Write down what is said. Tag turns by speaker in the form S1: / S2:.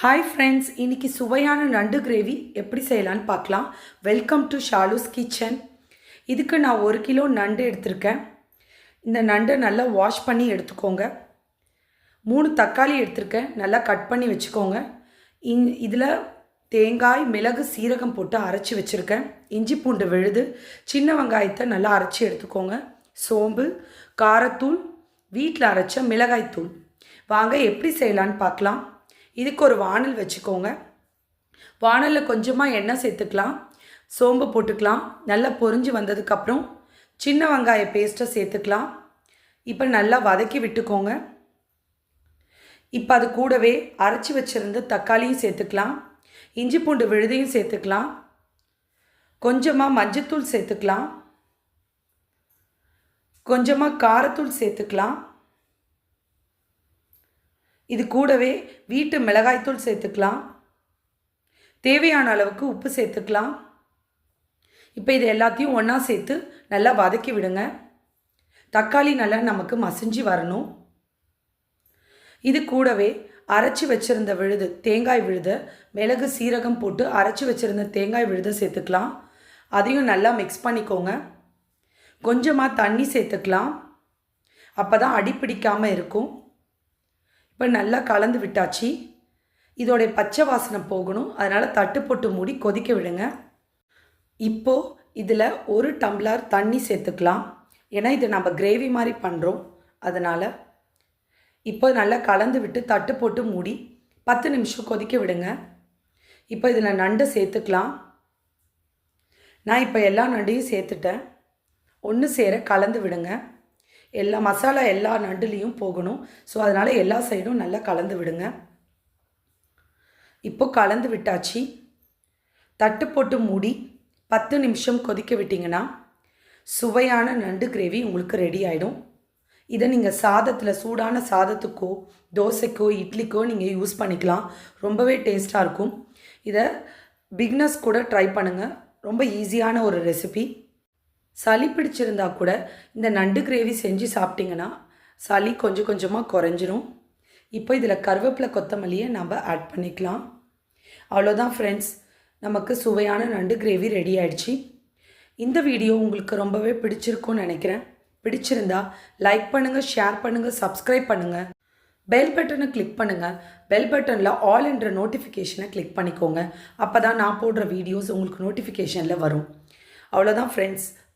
S1: Hi friends இன்னைக்கு சுவையான நண்டு கிரேவி எப்படி செய்யலான்னு பார்க்கலாம். வெல்கம் டு ஷாலூஸ் கிச்சன் இதுக்கு நான் ஒரு கிலோ நண்டு எடுத்திருக்கேன். இந்த நண்டை நல்லா வாஷ் பண்ணி எடுத்துக்கோங்க. மூணு தக்காளி எடுத்திருக்கேன். நல்லா கட் பண்ணி வச்சுக்கோங்க. இன் இதில் தேங்காய் மிளகு சீரகம் போட்டு அரைச்சி வச்சுருக்கேன். இஞ்சி பூண்டு விழுது. சின்ன வெங்காயத்தை நல்லா அரைச்சி எடுத்துக்கோங்க. சோம்பு காரத்தூள் வீட்டில் அரைச்ச மிளகாய்த்தூள். வாங்க எப்படி செய்யலான்னு பார்க்கலாம். இதுக்கு ஒரு வானல் வச்சுக்கோங்க. வானலில் கொஞ்சமாக எண்ணெய் சேர்த்துக்கலாம். சோம்பு போட்டுக்கலாம். நல்லா பொரிஞ்சு வந்ததுக்கப்புறம் சின்ன வெங்காய பேஸ்ட்டை சேர்த்துக்கலாம். இப்போ நல்லா வதக்கி விட்டுக்கோங்க. இப்போ அது கூடவே அரைச்சி வச்சுருந்த தக்காளியும் சேர்த்துக்கலாம். இஞ்சி பூண்டு விழுதையும் சேர்த்துக்கலாம். கொஞ்சமாக மஞ்சத்தூள் சேர்த்துக்கலாம். கொஞ்சமாக காரத்தூள் சேர்த்துக்கலாம். இது கூடவே வீட்டு மிளகாய்த்தூள் சேர்த்துக்கலாம். தேவையான அளவுக்கு உப்பு சேர்த்துக்கலாம். இப்போ இது எல்லாத்தையும் ஒன்றா சேர்த்து நல்லா வதக்கி விடுங்க. தக்காளி நல்லா நமக்கு மசிஞ்சு வரணும். இது கூடவே அரைச்சி வச்சுருந்த விழுது தேங்காய் விழுத மிளகு சீரகம் போட்டு அரைச்சி வச்சுருந்த தேங்காய் விழுத சேர்த்துக்கலாம். அதையும் நல்லா மிக்ஸ் பண்ணிக்கோங்க. கொஞ்சமாக தண்ணி சேர்த்துக்கலாம். அப்போ தான் அடிப்பிடிக்காமல் இருக்கும். இப்போ நல்லா கலந்து விட்டாச்சு. இதோடைய பச்சை வாசனை போகணும். அதனால் தட்டு போட்டு மூடி கொதிக்க விடுங்க. இப்போது இதில் ஒரு டம்ளர் தண்ணி சேர்த்துக்கலாம். ஏன்னா இது நம்ம கிரேவி மாதிரி பண்ணுறோம் அதனால் இப்போ நல்லா கலந்து விட்டு தட்டு போட்டு மூடி பத்து நிமிஷம் கொதிக்க விடுங்க. இப்போ இதில் நண்டு சேர்த்துக்கலாம். நான் இப்போ எல்லா நண்டையும் சேர்த்துட்டேன். ஒன்று சேர கலந்து விடுங்க. எல்லா மசாலா எல்லா நண்டுலேயும் போகணும். ஸோ அதனால் எல்லா சைடும் நல்லா கலந்து விடுங்க. இப்போ கலந்து விட்டாச்சு. தட்டு போட்டு மூடி பத்து நிமிஷம் கொதிக்க விட்டிங்கன்னா சுவையான நண்டு கிரேவி உங்களுக்கு ரெடி ஆகிடும் இதை நீங்கள் சாதத்தில் சூடான சாதத்துக்கோ தோசைக்கோ இட்லிக்கோ நீங்கள் யூஸ் பண்ணிக்கலாம். ரொம்பவே டேஸ்ட்டாக இருக்கும். இதை பிக்னஸ் கூட ட்ரை பண்ணுங்கள் ரொம்ப ஈஸியான ஒரு ரெசிபி சளி பிடிச்சிருந்தா கூட இந்த நண்டு கிரேவி செஞ்சு சாப்பிட்டிங்கன்னா சளி கொஞ்சம் கொஞ்சமாக குறைஞ்சிரும். இப்போ இதில் கருவேப்பிலை கொத்தமல்லியை நம்ம ஆட் பண்ணிக்கலாம். அவ்வளோதான் ஃப்ரெண்ட்ஸ் நமக்கு சுவையான நண்டு கிரேவி ரெடி ஆயிடுச்சு. இந்த வீடியோ உங்களுக்கு ரொம்பவே பிடிச்சிருக்கும்னு நினைக்கிறேன். பிடிச்சிருந்தா லைக் பண்ணுங்கள் ஷேர் பண்ணுங்கள் சப்ஸ்கிரைப் பண்ணுங்கள் பெல் பட்டனை கிளிக் பண்ணுங்கள் பெல் பட்டனில் ஆல் என்ற நோட்டிஃபிகேஷனை கிளிக் பண்ணிக்கோங்க. அப்போ தான் நான் போடுற வீடியோஸ் உங்களுக்கு நோட்டிஃபிகேஷனில் வரும். அவ்வளோதான் ஃப்ரெண்ட்ஸ்